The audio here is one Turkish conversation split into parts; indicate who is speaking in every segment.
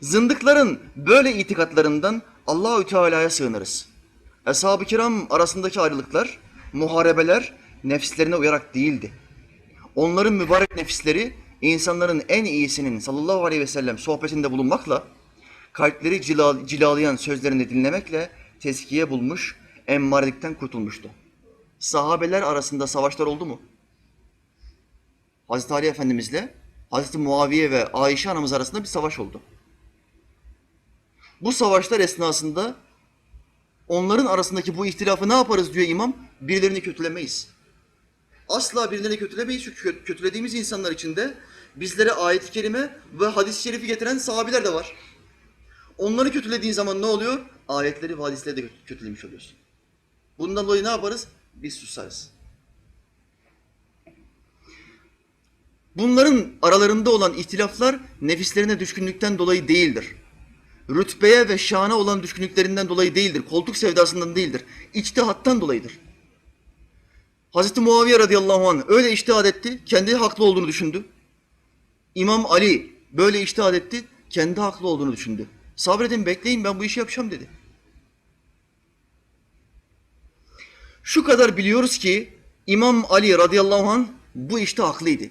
Speaker 1: Zındıkların böyle itikatlarından Allahü Teala'ya sığınırız. Ashab-ı kiram arasındaki ayrılıklar, muharebeler nefslerine uyarak değildi. Onların mübarek nefisleri insanların en iyisinin sallallahu aleyhi ve sellem sohbetinde bulunmakla, kalpleri cila- cilalayan sözlerini dinlemekle tezkiye bulmuş, emmarelikten kurtulmuştu. Sahabeler arasında savaşlar oldu mu? Hazreti Ali Efendimizle Hazreti Muaviye ve Ayşe anamız arasında bir savaş oldu. Bu savaşlar esnasında onların arasındaki bu ihtilafı ne yaparız diyor imam? Birilerini kötülemeyiz. Asla birilerini kötülemeyiz çünkü kö- kötülediğimiz insanlar içinde bizlere ayet-i kerime ve hadis-i şerifi getiren sahabiler de var. Onları kötülediğin zaman ne oluyor? Ayetleri ve hadisleri de kö- kötülemiş oluyorsun. Bundan dolayı ne yaparız? Biz susarız. Bunların aralarında olan ihtilaflar nefislerine düşkünlükten dolayı değildir. Rütbeye ve şana olan düşkünlüklerinden dolayı değildir. Koltuk sevdasından değildir. İçtihattan dolayıdır. Hazreti Muaviye radıyallahu anh öyle iştihad etti, kendi haklı olduğunu düşündü. İmam Ali böyle iştihad etti, kendi haklı olduğunu düşündü. Sabredin bekleyin ben bu işi yapacağım dedi. Şu kadar biliyoruz ki İmam Ali radıyallahu anh bu işte haklıydı.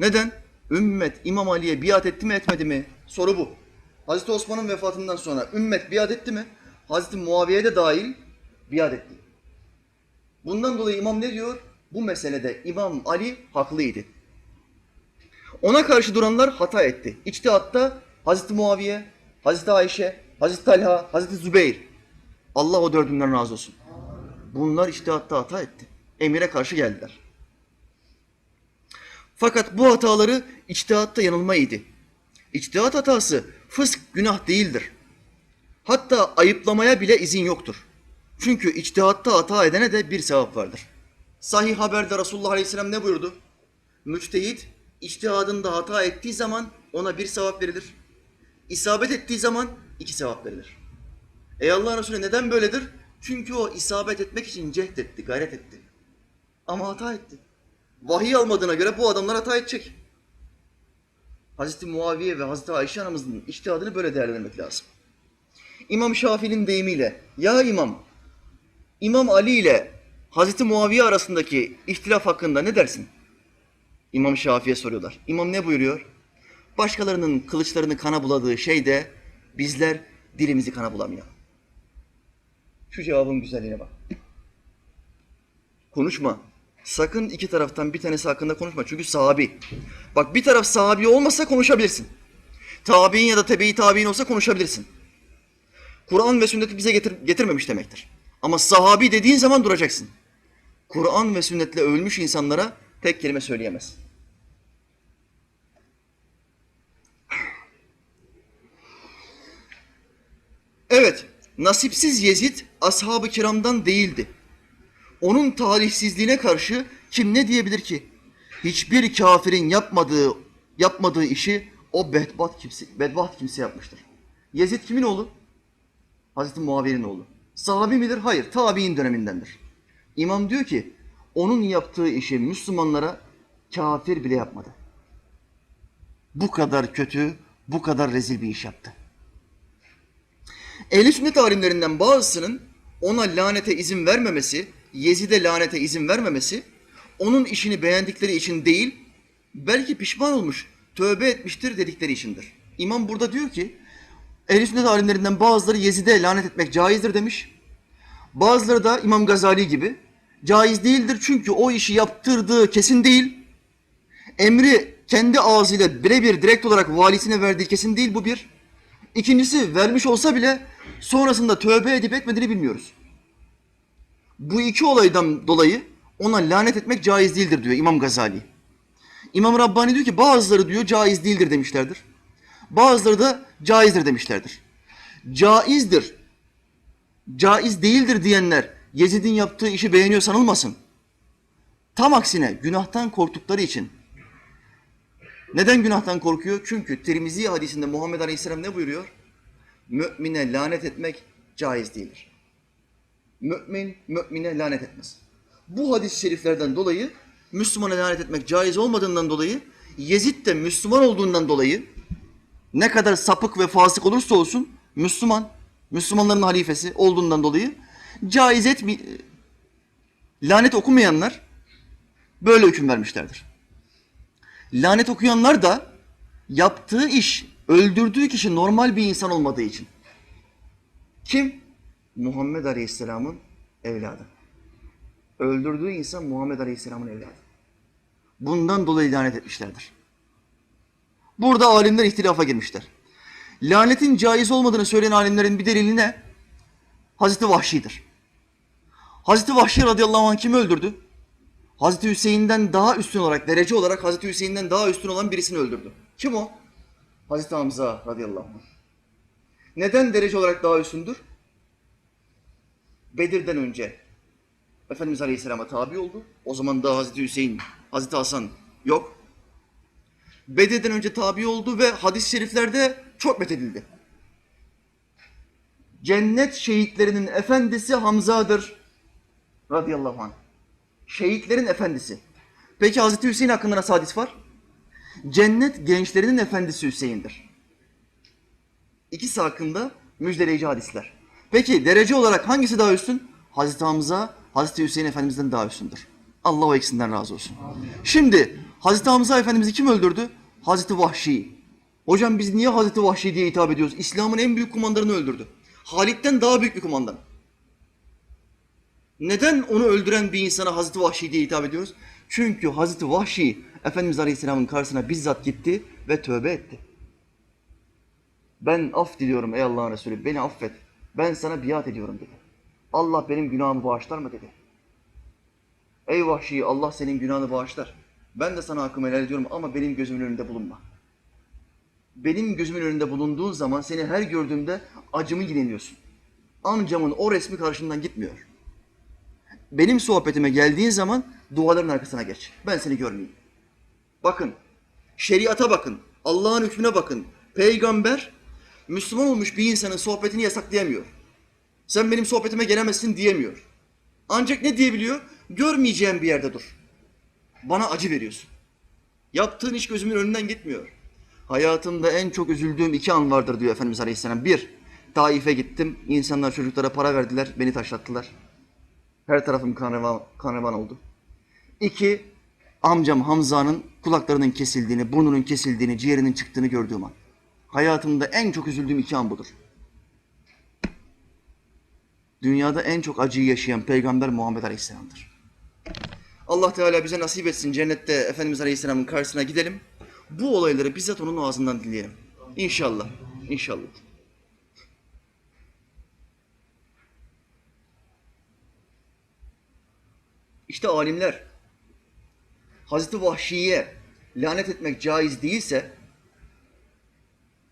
Speaker 1: Neden? Ümmet İmam Ali'ye biat etti mi etmedi mi? Soru bu. Hazreti Osman'ın vefatından sonra ümmet biat etti mi? Hazreti Muaviye de dahil biat etti. Bundan dolayı imam ne diyor? Bu meselede İmam Ali haklıydı. Ona karşı duranlar hata etti. İçtihatta Hazreti Muaviye, Hazreti Ayşe, Hazreti Talha, Hazreti Zübeyir. Allah o dördünden razı olsun. Bunlar içtihatta hata etti. Emire karşı geldiler. Fakat bu hataları içtihatta yanılma idi. İçtihat hatası fısk günah değildir. Hatta ayıplamaya bile izin yoktur. Çünkü içtihatta hata edene de bir sevap vardır. Sahih haberde Resulullah Aleyhisselam ne buyurdu? Müçtehit içtihadında hata ettiği zaman ona bir sevap verilir. İsabet ettiği zaman iki sevap verilir. Ey Allah Resulü neden böyledir? Çünkü o isabet etmek için cehd etti, gayret etti. Ama hata etti. Vahiy almadığına göre bu adamlar hata edecek. Hazreti Muaviye ve Hazreti Ayşe anamızın içtihadını böyle değerlendirmek lazım. İmam Şafii'nin deyimiyle, ya imam, İmam Ali ile Hazreti Muaviye arasındaki ihtilaf hakkında ne dersin? İmam Şafii'ye soruyorlar. İmam ne buyuruyor? Başkalarının kılıçlarını kana buladığı şeyde bizler dilimizi kana bulamayalım. Şu cevabın güzelliğine bak. Konuşma. Sakın iki taraftan bir tanesi hakkında konuşma. Çünkü sahabi. Bak bir taraf sahabi olmasa konuşabilirsin. Tabi'in ya da tebe-i tabi'in olsa konuşabilirsin. Kur'an ve sünneti bize getir, getirmemiş demektir. Ama sahabi dediğin zaman duracaksın. Kur'an ve sünnetle ölmüş insanlara tek kelime söyleyemez. Evet, nasipsiz Yezid ashab-ı kiramdan değildi. Onun talihsizliğine karşı kim ne diyebilir ki? Hiçbir kafirin yapmadığı yapmadığı işi o bedbaht kimse, bedbaht kimse yapmıştır. Yezid kimin oğlu? Hazreti Muaviye'nin oğlu. Sahabi midir? Hayır, tabi'in dönemindendir. İmam diyor ki, onun yaptığı işi Müslümanlara kafir bile yapmadı. Bu kadar kötü, bu kadar rezil bir iş yaptı. Ehl-i sünnet alimlerinden bazısının ona lanete izin vermemesi, Yezid'e lanete izin vermemesi, onun işini beğendikleri için değil, belki pişman olmuş, tövbe etmiştir dedikleri içindir. İmam burada diyor ki, Ehl-i sünnet alimlerinden bazıları Yezid'e lanet etmek caizdir demiş. Bazıları da İmam Gazali gibi caiz değildir çünkü o işi yaptırdığı kesin değil. Emri kendi ağzıyla birebir direkt olarak valisine verdiği kesin değil bu bir. İkincisi vermiş olsa bile sonrasında tövbe edip etmediğini bilmiyoruz. Bu iki olaydan dolayı ona lanet etmek caiz değildir diyor İmam Gazali. İmam Rabbani diyor ki bazıları diyor caiz değildir demişlerdir. Bazıları da caizdir demişlerdir. Caizdir, caiz değildir diyenler Yezid'in yaptığı işi beğeniyor sanılmasın. Tam aksine günahtan korktukları için. Neden günahtan korkuyor? Çünkü Tirmizi hadisinde Muhammed Aleyhisselam ne buyuruyor? Mümine lanet etmek caiz değildir. Mümin, mümine lanet etmez. Bu hadis-i şeriflerden dolayı Müslümana lanet etmek caiz olmadığından dolayı Yezid de Müslüman olduğundan dolayı ne kadar sapık ve fasık olursa olsun Müslüman, Müslümanların halifesi olduğundan dolayı caiz etmi lanet okumayanlar böyle hüküm vermişlerdir. Lanet okuyanlar da yaptığı iş, öldürdüğü kişi normal bir insan olmadığı için. Kim? Muhammed Aleyhisselam'ın evladı. Öldürdüğü insan Muhammed Aleyhisselam'ın evladı. Bundan dolayı lanet etmişlerdir. Burada alimler ihtilafa girmişler. Lanetin caiz olmadığını söyleyen alimlerin bir delili ne? Hazreti Vahşi'dir. Hazreti Vahşi radıyallahu anh kimi öldürdü? Hazreti Hüseyin'den daha üstün olarak, derece olarak Hazreti Hüseyin'den daha üstün olan birisini öldürdü. Kim o? Hazreti Hamza radıyallahu anh. Neden derece olarak daha üstündür? Bedir'den önce Efendimiz Aleyhisselam'a tabi oldu. O zaman daha Hazreti Hüseyin, Hazreti Hasan yok. Bedir'den önce tabi oldu ve hadis-i şeriflerde çok methedildi. Cennet şehitlerinin efendisi Hamza'dır radıyallahu anh. Şehitlerin efendisi. Peki Hazreti Hüseyin hakkında nasıl hadis var? Cennet gençlerinin efendisi Hüseyin'dir. İkisi hakkında müjdeleyici hadisler. Peki derece olarak hangisi daha üstün? Hazreti Hamza, Hazreti Hüseyin Efendimiz'den daha üstündür. Allah o ikisinden razı olsun. Şimdi Hazreti Hamza Efendimiz'i kim öldürdü? Hazreti Vahşi. Hocam biz niye Hazreti Vahşi diye hitap ediyoruz? İslam'ın en büyük kumandanını öldürdü. Halit'ten daha büyük bir kumandan. Neden onu öldüren bir insana Hazreti Vahşi diye hitap ediyoruz? Çünkü Hazreti Vahşi Efendimiz Aleyhisselam'ın karşısına bizzat gitti ve tövbe etti. Ben af diliyorum ey Allah'ın Resulü beni affet. Ben sana biat ediyorum dedi. Allah benim günahımı bağışlar mı dedi. Ey Vahşi Allah senin günahını bağışlar. Ben de sana hakkımı helal ediyorum ama benim gözümün önünde bulunma. Benim gözümün önünde bulunduğun zaman seni her gördüğümde acımı yineliyorsun. Amcamın o resmi karşımdan gitmiyor. Benim sohbetime geldiğin zaman duaların arkasına geç. Ben seni görmeyeyim. Bakın, şeriata bakın, Allah'ın hükmüne bakın. Peygamber, Müslüman olmuş bir insanın sohbetini yasaklayamıyor. Sen benim sohbetime gelemezsin diyemiyor. Ancak ne diyebiliyor? Görmeyeceğim bir yerde dur. Bana acı veriyorsun. Yaptığın iş gözümün önünden gitmiyor. Hayatımda en çok üzüldüğüm iki an vardır diyor Efendimiz Aleyhisselam. Bir, Taif'e gittim. İnsanlar çocuklara para verdiler, beni taşlattılar. Her tarafım kan revan, kan revan oldu. İki, amcam Hamza'nın kulaklarının kesildiğini, burnunun kesildiğini, ciğerinin çıktığını gördüğüm an. Hayatımda en çok üzüldüğüm iki an budur. Dünyada en çok acıyı yaşayan peygamber Muhammed Aleyhisselam'dır. Allah Teala bize nasip etsin cennette Efendimiz Aleyhisselam'ın karşısına gidelim. Bu olayları bizzat onun ağzından dinleyelim. İnşallah. İnşallah. İşte alimler Hazreti Vahşi'ye lanet etmek caiz değilse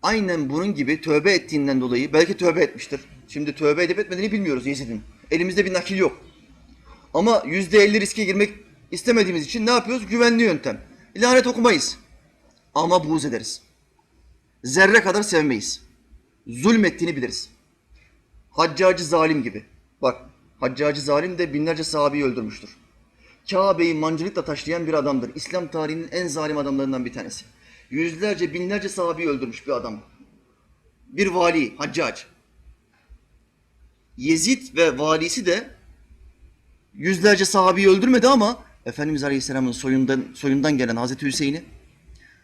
Speaker 1: aynen bunun gibi tövbe ettiğinden dolayı belki tövbe etmiştir. Şimdi tövbe edip etmediğini bilmiyoruz Yezid'in. Elimizde bir nakil yok. Ama yüzde elli riske girmek istemediğimiz için ne yapıyoruz? Güvenli yöntem. Lanet okumayız. Ama buğz ederiz. Zerre kadar sevmeyiz. Zulmettiğini biliriz. Haccacı zalim gibi. Bak Haccacı zalim de binlerce sahabeyi öldürmüştür. Kabe'yi mancınıkla taşlayan bir adamdır. İslam tarihinin en zalim adamlarından bir tanesi. Yüzlerce, binlerce sahabeyi öldürmüş bir adam. Bir vali, Haccac. Yezid ve valisi de yüzlerce sahabeyi öldürmedi ama Efendimiz Aleyhisselam'ın soyundan, soyundan gelen Hazreti Hüseyin'i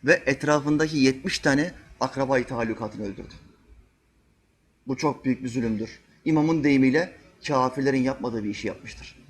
Speaker 1: ve etrafındaki 70 tane akrabayı talukatını öldürdü. Bu çok büyük bir zulümdür. İmamın deyimiyle kafirlerin yapmadığı bir işi yapmıştır.